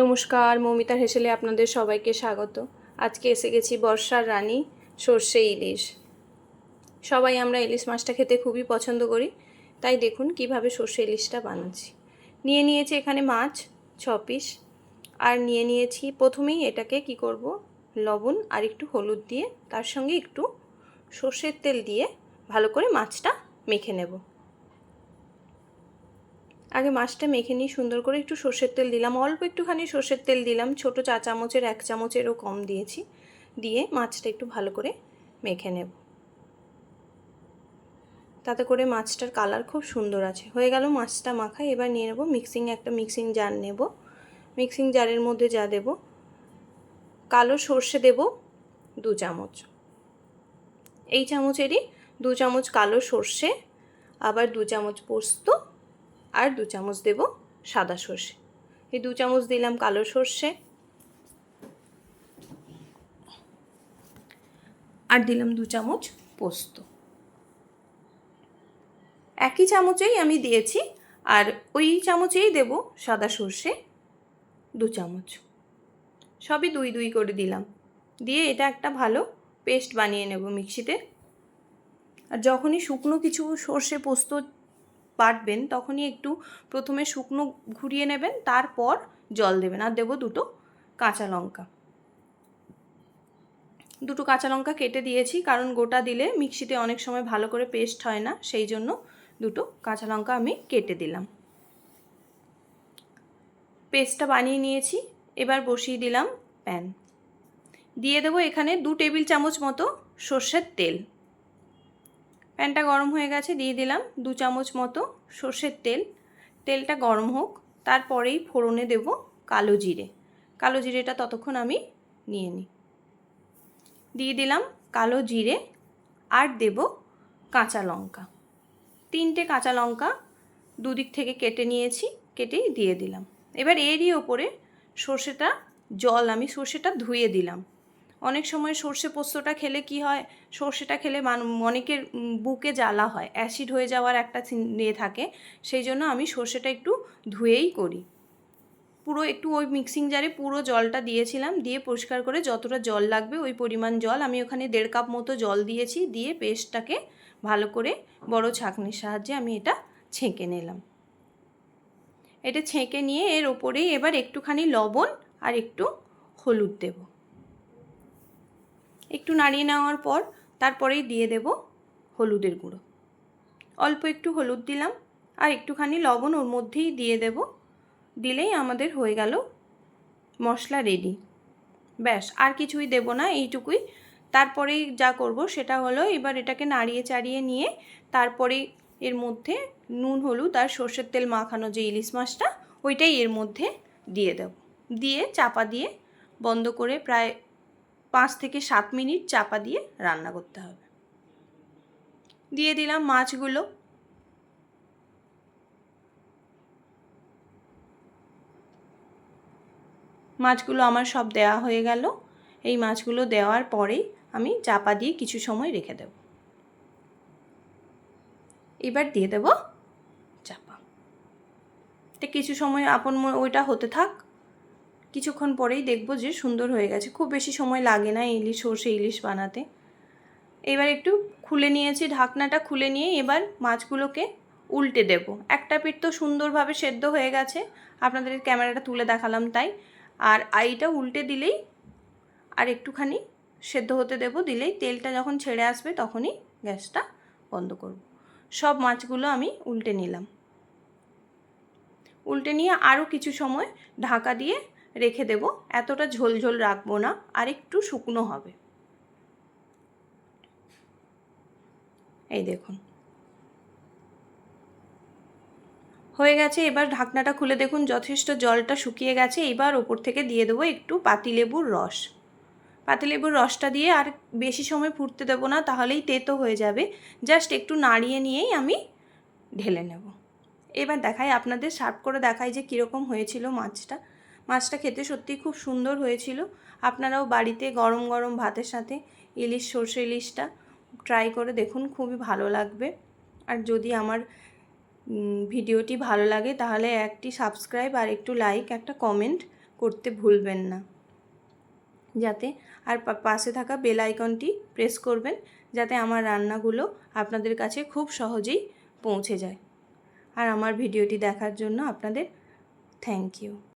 নমস্কার, মৌমিতার হেসেলে আপনাদের সবাইকে স্বাগত। আজকে এসে গেছি বর্ষার রানী, সর্ষে ইলিশ। সবাই আমরা ইলিশ মাছটা খেতে খুবই পছন্দ করি, তাই দেখুন কীভাবে সর্ষে ইলিশটা বানাচ্ছি। নিয়ে নিয়েছি এখানে মাছ, ছ পিস, আর নিয়ে নিয়েছি প্রথমেই এটাকে কি করব, লবণ আর একটু হলুদ দিয়ে তার সঙ্গে একটু সর্ষের তেল দিয়ে ভালো করে মাছটা মেখে নেব। আগে মাছটা মেখে নিয়ে সুন্দর করে একটু সর্ষের তেল দিলাম। অল্প একটুখানি সর্ষের তেল দিলাম, ছোট চা চামচের, এক চামচেরও কম দিয়েছি। দিয়ে মাছটা একটু ভালো করে মেখে নেব। তাতে করে মাছটার কালার খুব সুন্দর আছে। হয়ে গেল মাছটা মাখা, এবার নিয়ে নেব মিক্সিং একটা মিক্সিং জার নেব। মিক্সিং জারের মধ্যে যা দেব, কালো সর্ষে দেব, দু চামচ। এই চামচেরই দু চামচ কালো সর্ষে, আবার দু চামচ পোস্ত আর দু চামচ দেব সাদা সর্ষে। এই দু চামচ দিলাম কালো সর্ষে। আর দিলাম দু চামচ পোস্ত। একই চামচেই আমি দিয়েছি আর ওই চামচেই দেব সাদা সর্ষে দু চামচ। সবই দুই দুই করে দিলাম। দিয়ে এটা একটা ভালো পেস্ট বানিয়ে নেব মিক্সিতে। আর যখনই শুকনো কিছু সর্ষে পোস্ত বাটবেন তখনই একটু প্রথমে শুকনো ঘুরিয়ে নেবেন, তারপর জল দেবেন। আর দেবো দুটো কাঁচা লঙ্কা। দুটো কাঁচা লঙ্কা কেটে দিয়েছি, কারণ গোটা দিলে মিক্সিতে অনেক সময় ভালো করে পেস্ট হয় না, সেই জন্য দুটো কাঁচা লঙ্কা আমি কেটে দিলাম। পেস্টটা বানিয়ে নিয়েছি, এবার বসিয়ে দিলাম প্যান। দিয়ে দেবো এখানে দু টেবিল চামচ মতো সর্ষের তেল। প্যানটা গরম হয়ে গেছে, দিয়ে দিলাম দু চামচ মতো সর্ষের তেল। তেলটা গরম হোক, তারপরেই ফোড়নে দেব কালো জিরে। কালো জিরেটা ততক্ষণ আমি নিয়ে নিই। দিয়ে দিলাম কালো জিরে আর দেব কাঁচা লঙ্কা। তিনটে কাঁচা লঙ্কা দুদিক থেকে কেটে নিয়েছি, কেটেই দিয়ে দিলাম। এবার এরই ওপরে সর্ষেটা, জল, আমি সর্ষেটা ধুয়ে দিলাম। অনেক সময় সর্ষে পোস্তটা খেলে কি হয়? সর্ষেটা খেলে অনেকের বুকে জ্বালা হয়, অ্যাসিড হয়ে যাওয়ার একটা ইয়ে থাকে। সেই জন্য আমি সর্ষেটা একটু ধুয়েই করি। পুরো একটু ওই মিক্সিং জারে পুরো জলটা দিয়েছিলাম, দিয়ে পরিষ্কার করে যতটা জল লাগবে ওই পরিমাণ জল আমি ওখানে দেড় কাপ মতো জল দিয়েছি, দিয়ে পেস্টটাকে ভালো করে বড় ছাঁকনির সাহায্যে আমি এটা ছেঁকে নিলাম। এটা ছেঁকে নিয়ে এর ওপরেই এবার একটুখানি লবণ আর একটু হলুদ দেবো। একটু নাড়িয়ে নেওয়ার পর তারপরেই দিয়ে দেব হলুদের গুঁড়ো। অল্প একটু হলুদ দিলাম আর একটুখানি লবণ ওর মধ্যেই দিয়ে দেব। দিলেই আমাদের হয়ে গেল মশলা রেডি ব্যাস, আর কিছুই দেব না এইটুকুই। তারপরেই যা করব সেটা হলো এবার এটাকে নাড়িয়ে চাড়িয়ে নিয়ে তারপরে এর মধ্যে নুন, হলুদ আর সর্ষের তেল মাখানো যে ইলিশ মাছটা, ওইটাই এর মধ্যে দিয়ে দেব। দিয়ে চাপা দিয়ে বন্ধ করে প্রায় পাঁচ থেকে সাত মিনিট চাপা দিয়ে রান্না করতে হবে। দিয়ে দিলাম মাছগুলো। মাছগুলো আমার সব দেওয়া হয়ে গেল। এই মাছগুলো দেওয়ার পরেই আমি চাপা দিয়ে কিছু সময় রেখে দেব। এবার দিয়ে দেব চাপা। এটা কিছু সময় আপন ওইটা হতে থাক। কিছুক্ষণ পরেই দেখব যে সুন্দর হয়ে গেছে। খুব বেশি সময় লাগে না ইলিশ সর্ষে ইলিশ বানাতে। এবার একটু খুলে নিয়েছি, ঢাকনাটা খুলে নিয়ে এবার মাছগুলোকে উল্টে দেব। একটা পিঠ তো সুন্দরভাবে সেদ্ধ হয়ে গেছে, আপনাদের ক্যামেরাটা তুলে দেখালাম তাই। আর আইটা উল্টে দিলেই আর একটুখানি সেদ্ধ হতে দেব, দিলেই তেলটা যখন ছেড়ে আসবে তখনই গ্যাসটা বন্ধ করব। সব মাছগুলো আমি উল্টে নিলাম। উল্টে নিয়ে আরও কিছু সময় ঢাকা দিয়ে রেখে দেব। এতটা ঝোল ঝোল রাখব না, আর একটু শুকনো হবে। এই দেখুন। হয়ে গেছে, এবার ঢাকনাটা খুলে দেখুন, যথেষ্ট জলটা শুকিয়ে গেছে। এবার ওপর থেকে দিয়ে দেবো একটু পাতিলেবুর রস। পাতিলেবুর রসটা দিয়ে আর বেশি সময় ফুটতে দেবো না, তাহলেই তেতো হয়ে যাবে। জাস্ট একটু নাড়িয়ে নিয়েই আমি ঢেলে নেব। এবার দেখাই, আপনাদের সার্ভ করে দেখাই যে কীরকম হয়েছিল মাছটা। মাছটা খেতে সত্যিই খুব সুন্দর হয়েছিল। আপনারাও বাড়িতে গরম গরম ভাতের সাথে ইলিশ সর্ষে ইলিশটা ট্রাই করে দেখুন, খুবই ভালো লাগবে। আর যদি আমার ভিডিওটি ভালো লাগে তাহলে একটি সাবস্ক্রাইব আর একটু লাইক একটা কমেন্ট করতে ভুলবেন না। যাতে আর পাশে থাকা বেল আইকনটি প্রেস করবেন, যাতে আমার রান্নাগুলো আপনাদের কাছে খুব সহজেই পৌঁছে যায়। আর আমার ভিডিওটি দেখার জন্য আপনাদের থ্যাংক ইউ